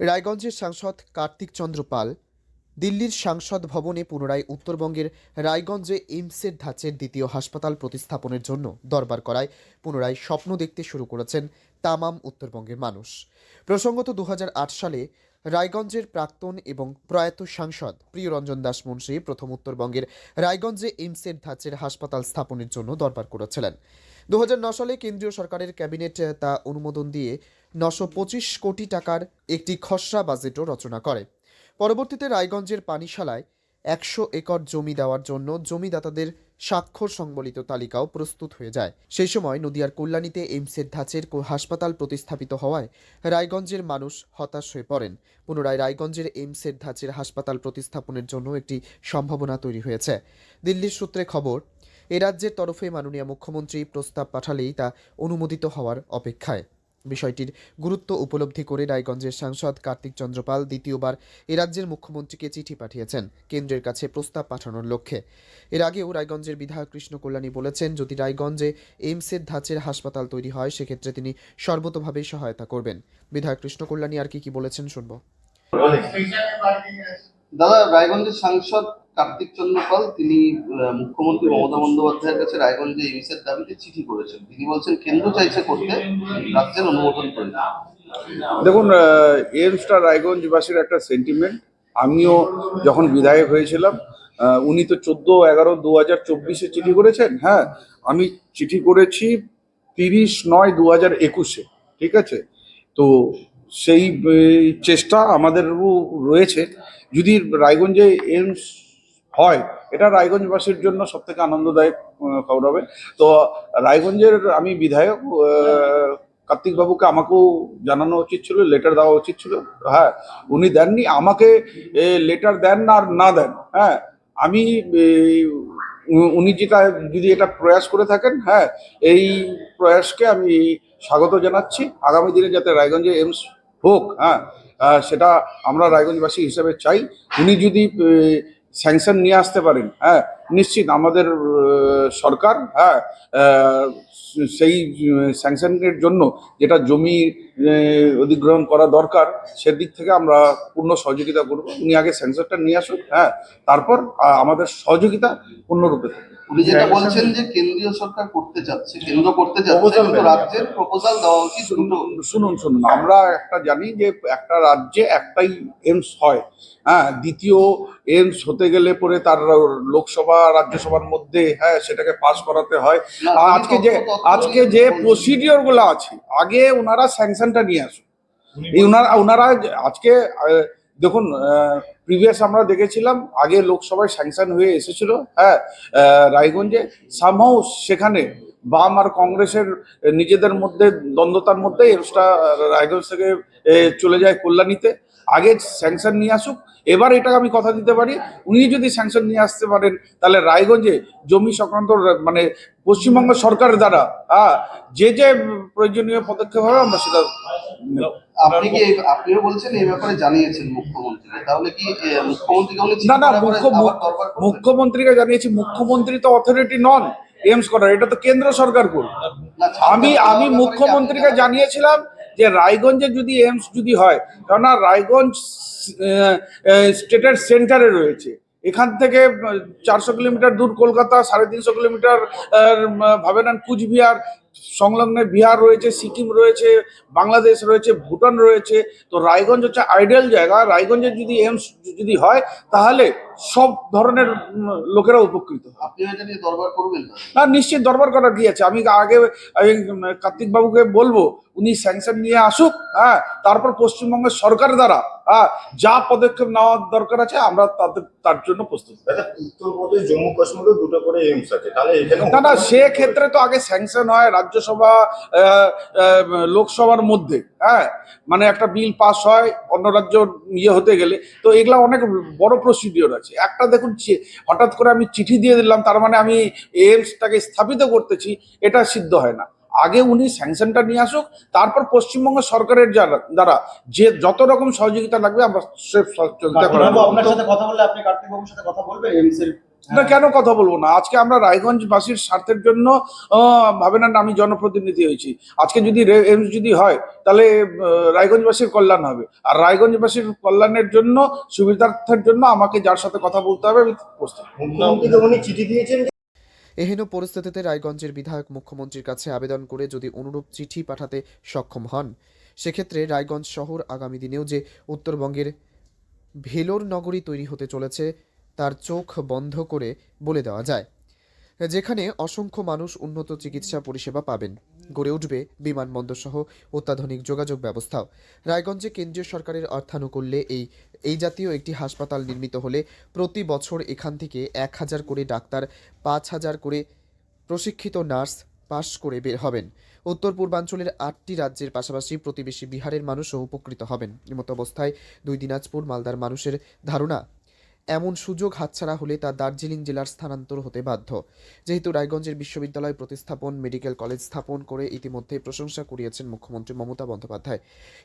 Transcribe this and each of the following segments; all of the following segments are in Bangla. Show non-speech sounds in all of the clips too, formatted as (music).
রায়গঞ্জের সাংসদ কার্তিক চন্দ্র পাল দিল্লির সাংসদ ভবনে পুনরায় উত্তরবঙ্গের রায়গঞ্জে এইমসের ধাঁচের দ্বিতীয় হাসপাতাল প্রতিস্থাপনের জন্য দরবার করায় পুনরায় স্বপ্ন দেখতে শুরু করেছেন তামাম উত্তরবঙ্গের মানুষ। প্রসঙ্গত দু হাজার আট সালে রায়গঞ্জের প্রাক্তন এবং প্রয়াত সাংসদ প্রিয়রঞ্জন দাস মুন্সী প্রথম উত্তরবঙ্গের রায়গঞ্জে এইমসের ধাঁচের হাসপাতাল স্থাপনের জন্য দরবার করেছিলেন। দুহাজার নয় সালে কেন্দ্রীয় সরকারের ক্যাবিনেট তা অনুমোদন দিয়ে নশো কোটি টাকার একটি খসড়া বাজেটও রচনা করে। পরবর্তীতে রায়গঞ্জের পানিশালায় একশো একর জমি দেওয়ার জন্য জমিদাতাদের স্বাক্ষর সংবলিত তালিকাও প্রস্তুত হয়ে যায়। সেই সময় নদিয়ার কল্যাণীতে এইমসের ধাঁচের হাসপাতাল প্রতিস্থাপিত হওয়ায় রায়গঞ্জের মানুষ হতাশ হয়ে পড়েন। পুনরায় রায়গঞ্জের এইমসের ধাঁচের হাসপাতাল প্রতিস্থাপনের জন্য একটি সম্ভাবনা তৈরি হয়েছে। দিল্লির সূত্রে খবর এ রাজ্যের তরফে মাননীয় মুখ্যমন্ত্রী প্রস্তাব পাঠালেই তা অনুমোদিত হওয়ার অপেক্ষায়। বিষয়টির গুরুত্ব উপলব্ধি করে রায়গঞ্জের সাংসদ কার্তিক চন্দ্রপাল দ্বিতীয়বার এ রাজ্যের মুখ্যমন্ত্রীকে চিঠি পাঠিয়েছেন, কেন্দ্রের কাছে প্রস্তাব পাঠানোর লক্ষ্যে। এর আগেও রায়গঞ্জের বিধায়ক কৃষ্ণ কল্যাণী বলেছেন, যদি রায়গঞ্জে এইমসের ধাঁচের হাসপাতাল তৈরি হয়, সেক্ষেত্রে তিনি সর্বতোভাবে সহায়তা করবেন। বিধায়ক কৃষ্ণ কল্যাণী আর কি কি বলেছেন শুনব। দাদা, রায়গঞ্জের সাংসদ কার্তিক চন্দ্র পাল তিনি মুখ্যমন্ত্রী মমতা বন্দ্যোপাধ্যায়ের কাছে রায়গঞ্জে এইমসের দাবিতে চিঠি করেছেন। তিনি বলছেন কেন্দ্র চাইছে করতে রাজ্যের অনুমোদন করে দেখুন এমসটা রায়গঞ্জবাসীর একটা সেন্টিমেন্ট আমিও যখন বিধায়ক হয়েছিলাম উনি তো চোদ্দ এগারো দু হাজার চব্বিশে চিঠি করেছেন হ্যাঁ? আমি চিঠি করেছি তিরিশ নয় দু হাজার একুশে ঠিক আছে? তো সেই চেষ্টা আমাদেরও রয়েছে। যদি রায়গঞ্জে এমস হয়। এটা রায়গঞ্জবাসীর জন্য সব থেকে আনন্দদায়ক খবর হবে। তো রায়গঞ্জের আমি বিধায়ক আহ, কার্তিক বাবুকে আমাকেও জানানো উচিত ছিল লেটার দেওয়া উচিত ছিল। হ্যাঁ উনি দেননি আমাকে লেটার দেন না আর না দেন। হ্যাঁ আমি উনি যেটা যদি এটা প্রয়াস করে থাকেন হ্যাঁ এই প্রয়াসকে আমি স্বাগত জানাচ্ছি। আগামী দিনে যাতে রায়গঞ্জে এমস হোক হ্যাঁ সেটা আমরা রায়গঞ্জবাসী হিসেবে চাই। উনি যদি স্যাংশন নিয়ে আসতে পারেন। হ্যাঁ নিশ্চিত আমাদের সরকার হ্যাঁ সেই স্যাংশনের জন্য যেটা জমি অধিগ্রহণ করা দরকার, সেদিক থেকে আমরা পূর্ণ সহযোগিতা করব। উনি আগে স্যাংশনটা নিয়ে আসুন হ্যাঁ তারপর আমাদের সহযোগিতা পূর্ণরূপে থাকবে। উনি যেটা বলছেন যে কেন্দ্রীয় সরকার করতে চাচ্ছে কেন্দ্র করতে চাচ্ছে কিন্তু রাজ্যের প্রপোজাল দেওয়া উচিত শুনুন শুনুন আমরা একটা জানি যে একটা রাজ্যে একটাই এমস হয়। হ্যাঁ দ্বিতীয় এমস হতে গেলে পরে তার লোকসভা রাজ্যসভার মধ্যে হ্যাঁ সেটাকে পাস করাতে হয়। আর আজকে যে আজকে যে বলছেন। প্রসিডিওরগুলো আছে আগে ওনারা স্যাংশনটা নিয়ে আসুন। ওনারা ওনারা আজকে দেখুন প্রিভিয়াস আমরা দেখেছিলাম, আগে লোকসভায় স্যাংশন হয়ে এসেছিল হ্যাঁ রায়গঞ্জে সামহাও সেখানে বাম আর কংগ্রেসের নিজেদের মধ্যে, দ্বন্দ্বতার মধ্যে এমসটা রায়গঞ্জ থেকে চলে যায় কল্যাণীতে আগে স্যাংশন নিয়ে আসুক, এবার এটা আমি কথা দিতে পারি, উনি যদি স্যাংশন নিয়ে আসতে পারেন, তাহলে রায়গঞ্জে জমি সংক্রান্ত মানে পশ্চিমবঙ্গ সরকারের দ্বারা হ্যাঁ যে যে প্রয়োজনীয় পদক্ষেপ হবে, আমরা সেটা। আপনি কি আপনিও বলছেন এই ব্যাপারে জানিয়েছেন মুখ্যমন্ত্রীকে? তাহলে কি মুখ্যমন্ত্রীকে উনি না না? মুখ্যমন্ত্রীকে জানিয়েছি মুখ্যমন্ত্রী তো অথরিটি নন এমস করার এটা তো কেন্দ্র সরকার করবে আমি আমি মুখ্যমন্ত্রীকে জানিয়েছিলাম যে রায়গঞ্জে যদি এমস যদি হয় কেননা রায়গঞ্জ স্টেটের সেন্টারে রয়েছে। এখান থেকে চারশো কিলোমিটার দূর কলকাতা সাড়ে তিনশো কিলোমিটার ভাবে নেন কুচবিহার সংলগ্ন বিহার রয়েছে সিকিম রয়েছে বাংলাদেশ রয়েছে ভুটান রয়েছে তো রায়গঞ্জ হচ্ছে আইডিয়াল জায়গা। রায়গঞ্জে যদি এমস যদি হয় তাহলে সব ধরনের লোকেরা উপকৃত আপনি দরবার করবেন না? নিশ্চিত দরবার করার কি আছে? আমি আগে আমি কার্তিক বাবুকে বলব উনি স্যাংশন নিয়ে আসুক হ্যাঁ তারপর পশ্চিমবঙ্গের সরকার দ্বারা হ্যাঁ যা পদক্ষেপ নেওয়ার দরকার আছে আমরা তাদের তার জন্য প্রস্তুত। দাদা উত্তরপ্রদেশ জম্মু কাশ্মীরেও দুটো করে এইমস আছে তাহলে না না সে ক্ষেত্রে তো আগে স্যাংশন হয় রাজ্যসভা লোকসভার মধ্যে হ্যাঁ? মানে একটা বিল পাস হয় অন্য রাজ্য ইয়ে হতে গেলে। তো এগুলা অনেক বড় প্রসিডিওর আছে। একটা দেখুন হঠাৎ করে আমি চিঠি দিয়ে দিলাম তার মানে আমি এইমসটাকে স্থাপিত করতেছি এটা সিদ্ধ হয় না। আগে উনি স্যাংশনটা নিয়ে আসুক তারপর পশ্চিমবঙ্গ সরকারের যারা- দ্বারা যে যত রকম সহযোগিতা লাগবে আমরা কথা বললে আপনি কার্তিকবাবুর সাথে কথা বলবেন এমস এর না কেন কথা বলব না? আজকে আমরা রায়গঞ্জবাসীর স্বার্থের জন্য আহ, ভাবেন না আমি জনপ্রতিনিধি হয়েছি। আজকে যদি এমস যদি হয় তাহলে রায়গঞ্জবাসীর কল্যাণ হবে। আর রায়গঞ্জবাসীর কল্যাণের জন্য সুবিধার্থের জন্য আমাকে যার সাথে কথা বলতে হবে আমি প্রস্তুত। উনি চিঠি দিয়েছেন এহেন পরিস্থিতিতে রায়গঞ্জের বিধায়ক মুখ্যমন্ত্রীর কাছে আবেদন করে যদি অনুরূপ চিঠি পাঠাতে সক্ষম হন সেক্ষেত্রে রায়গঞ্জ শহর আগামী দিনেও যে উত্তরবঙ্গের ভেলোর নগরী তৈরি হতে চলেছে তার চোখ বন্ধ করে বলে দেওয়া যায়। যেখানে অসংখ্য মানুষ উন্নত চিকিৎসা পরিষেবা পাবেন। গড়ে উঠবে বিমানবন্দর সহ অত্যাধুনিক যোগাযোগ ব্যবস্থাও। রায়গঞ্জে কেন্দ্রীয় সরকারের অর্থানুকূল্যে এই এই জাতীয় একটি হাসপাতাল নির্মিত হলে প্রতি বছর এখান থেকে এক হাজার করে ডাক্তার, পাঁচ হাজার করে প্রশিক্ষিত নার্স পাশ করে বের হবেন। উত্তর পূর্বাঞ্চলের আটটি রাজ্যের পাশাপাশি প্রতিবেশী বিহারের মানুষও উপকৃত হবেন। এমতো অবস্থায় দুই দিনাজপুর মালদার মানুষের ধারণা এমন সুযোগ হাতছাড়া হলে তা দার্জিলিং জেলার স্থানান্তর হতে বাধ্য। যেহেতু রায়গঞ্জের বিশ্ববিদ্যালয় প্রতিস্থাপন, মেডিকেল কলেজ স্থাপন করে ইতিমধ্যে প্রশংসা কুড়িয়েছেন মুখ্যমন্ত্রী মমতা বন্দ্যোপাধ্যায়।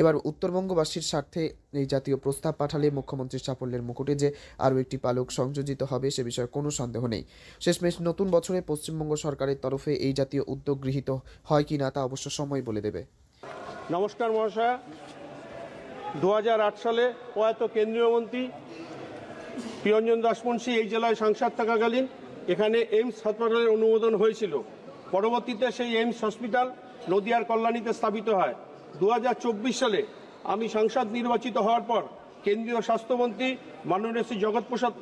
এবার উত্তরবঙ্গবাসীর স্বার্থে এই জাতীয় প্রস্তাব পাঠালে মুখ্যমন্ত্রীর সাফল্যের মুকুটে যে আরও একটি পালক সংযোজিত হবে সে বিষয়ে কোনো সন্দেহ নেই। শেষমেশ নতুন বছরে পশ্চিমবঙ্গ সরকারের তরফে এই জাতীয় উদ্যোগ গৃহীত হয় কি না তা অবশ্য সময় বলে দেবে। নমস্কার মহাশয়া। দু সালে প্রয়াত কেন্দ্রীয় মন্ত্রী প্রিয়ঞ্জন দাসমুন্সী এই জেলায় সাংসদ থাকাকালীন এখানে এইমস হাসপাতালের অনুমোদন হয়েছিল। পরবর্তীতে সেই এইমস হসপিটাল নদিয়ার কল্যাণীতে স্থাপিত হয়। দু হাজার চব্বিশ সালে আমি সাংসদ নির্বাচিত হওয়ার পর কেন্দ্রীয় স্বাস্থ্যমন্ত্রী মাননীয় শ্রী জগৎপ্রসাদ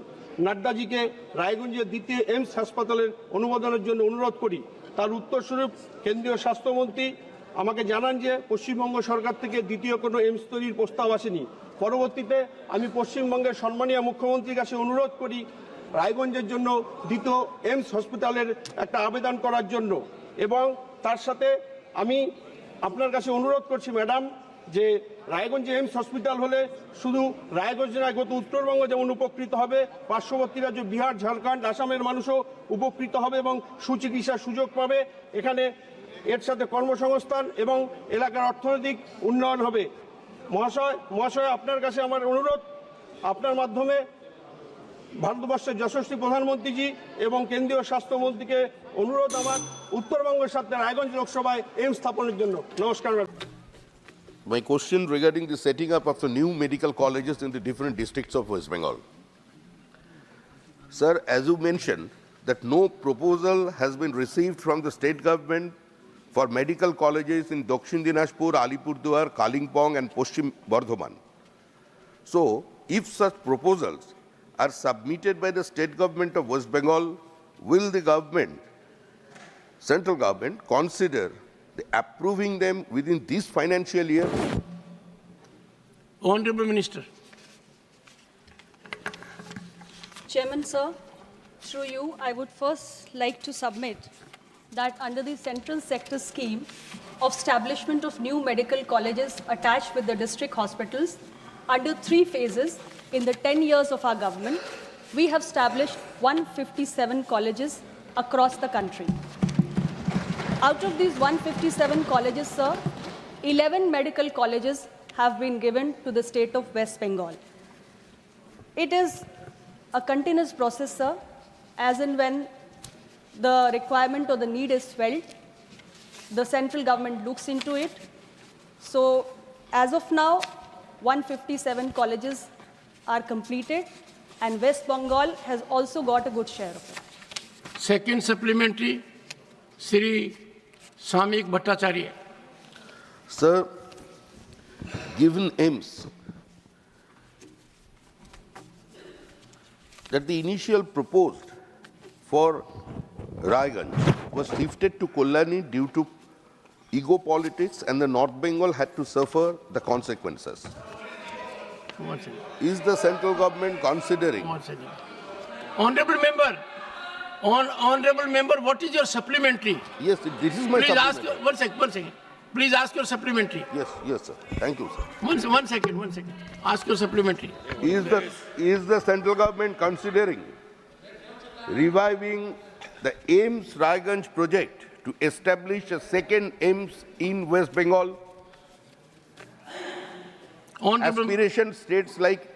নাড্ডাজিকে রায়গঞ্জের দ্বিতীয় এইমস হাসপাতালের অনুমোদনের জন্য অনুরোধ করি। তার উত্তরস্বরূপ কেন্দ্রীয় স্বাস্থ্যমন্ত্রী আমাকে জানান যে পশ্চিমবঙ্গ সরকার থেকে দ্বিতীয় কোনো এইমস তৈরির প্রস্তাব আসেনি। পরবর্তীতে আমি পশ্চিমবঙ্গের সম্মানীয় মুখ্যমন্ত্রীর কাছে অনুরোধ করি রায়গঞ্জের জন্য দ্বিতীয় এইমস হসপিটালের একটা আবেদন করার জন্য। এবং তার সাথে আমি আপনার কাছে অনুরোধ করছি ম্যাডাম যে রায়গঞ্জে এইমস হসপিটাল হলে শুধু রায়গঞ্জ নয়, গত উত্তরবঙ্গ যেমন উপকৃত হবে, পার্শ্ববর্তী রাজ্য বিহার, ঝাড়খণ্ড, আসামের মানুষও উপকৃত হবে এবং সুচিকিৎসার সুযোগ পাবে। এখানে এর সাথে কর্মসংস্থান এবং এলাকার অর্থনৈতিক উন্নয়ন হবে মহাশয় মহাশয় আপনার কাছে আমার অনুরোধ আপনার মাধ্যমে ভারতবর্ষের যশস্বী প্রধানমন্ত্রীজি এবং কেন্দ্রীয় স্বাস্থ্যমন্ত্রীকে অনুরোধ আমার উত্তরবঙ্গের সাথে রায়গঞ্জ লোকসভায় এইমস স্থাপনের জন্য নমস্কার My question regarding the setting up of the new medical colleges in the different districts of West Bengal. Sir, as you mentioned, that no proposal has been received from the state government for medical colleges in Dakshin Dinajpur, Alipurduar, Kalimpong and Poshim Bardhaman. So, if such proposals are submitted by the state government of West Bengal, will the government central government consider the approving them within this financial year? Honorable Minister. Chairman, sir, through you, I would first like to submit that under the central sector scheme of establishment of new medical colleges attached with the district hospitals, under three phases in the 10 years of our government, we have established 157 colleges across the country. Out of these 157 colleges, sir, 11 medical colleges have been given to the state of West Bengal. It is a continuous process, sir, as and when the requirement or the need is felt, the central government looks into it. So, as of now, 157 colleges are completed, and West Bengal has also got a good share of it. Second supplementary, Sri Samik Bhattacharya. Sir, given aims that the initial proposed for Raiganj was shifted to Kollani due to ego politics and the North Bengal had to suffer the consequences. Is the central government considering. Honorable member, hon- honorable member, what is your supplementary? Yes, this is my Please ask, one second, one second. Please ask your supplementary. Yes, yes, sir. Thank you, sir. One, one second, one second. Ask your supplementary. Is the, is the central government considering reviving the AIMS Raiganj project to establish a second AIMS in West Bengal? Honorable, Aspiration states like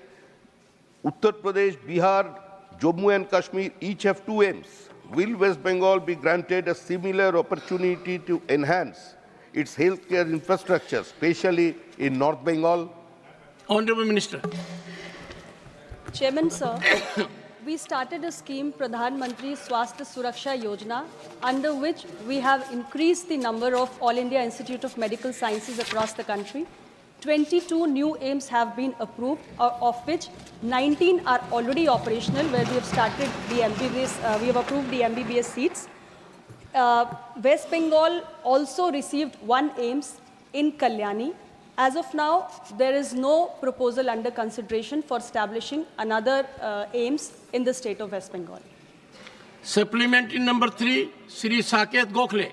Uttar Pradesh, Bihar, Jammu and Kashmir each have two aims. Will West Bengal be granted a similar opportunity to enhance its healthcare infrastructure, especially in North Bengal? Honorable Minister. Chairman, sir, (coughs) we started a scheme, Pradhan Mantri Swasthya Suraksha Yojana, under which we have increased the number of All India Institute of Medical Sciences across the country. 22 new aims have been approved, of which 19 are already operational, where we have started the MBBS, uh, we have approved the MBBS seats. Uh, West Bengal also received one AIMS in Kalyani. As of now, there is no proposal under consideration for establishing another uh, AIMS in the state of West Bengal. Supplementary number three, Sri Saket Gokhale.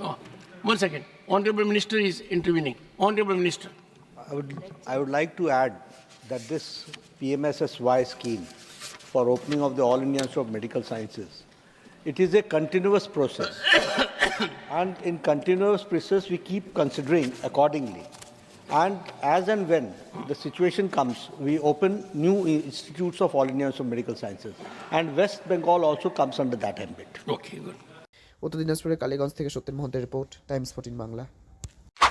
Oh, One second. Honorable Minister is intervening. Honorable Minister. I would, I would like to add that this PMSSY scheme for opening of the All India Institute of Medical Sciences, it is a continuous process. And in continuous process, we keep considering accordingly. And as and when the situation comes, we open new institutes of All India of Medical Sciences. And West Bengal also comes under that ambit. Okay, good. উত্তর দিনাজপুরের কালীগঞ্জ থেকে Satyen মোহন্তের report Times fourteen Bangla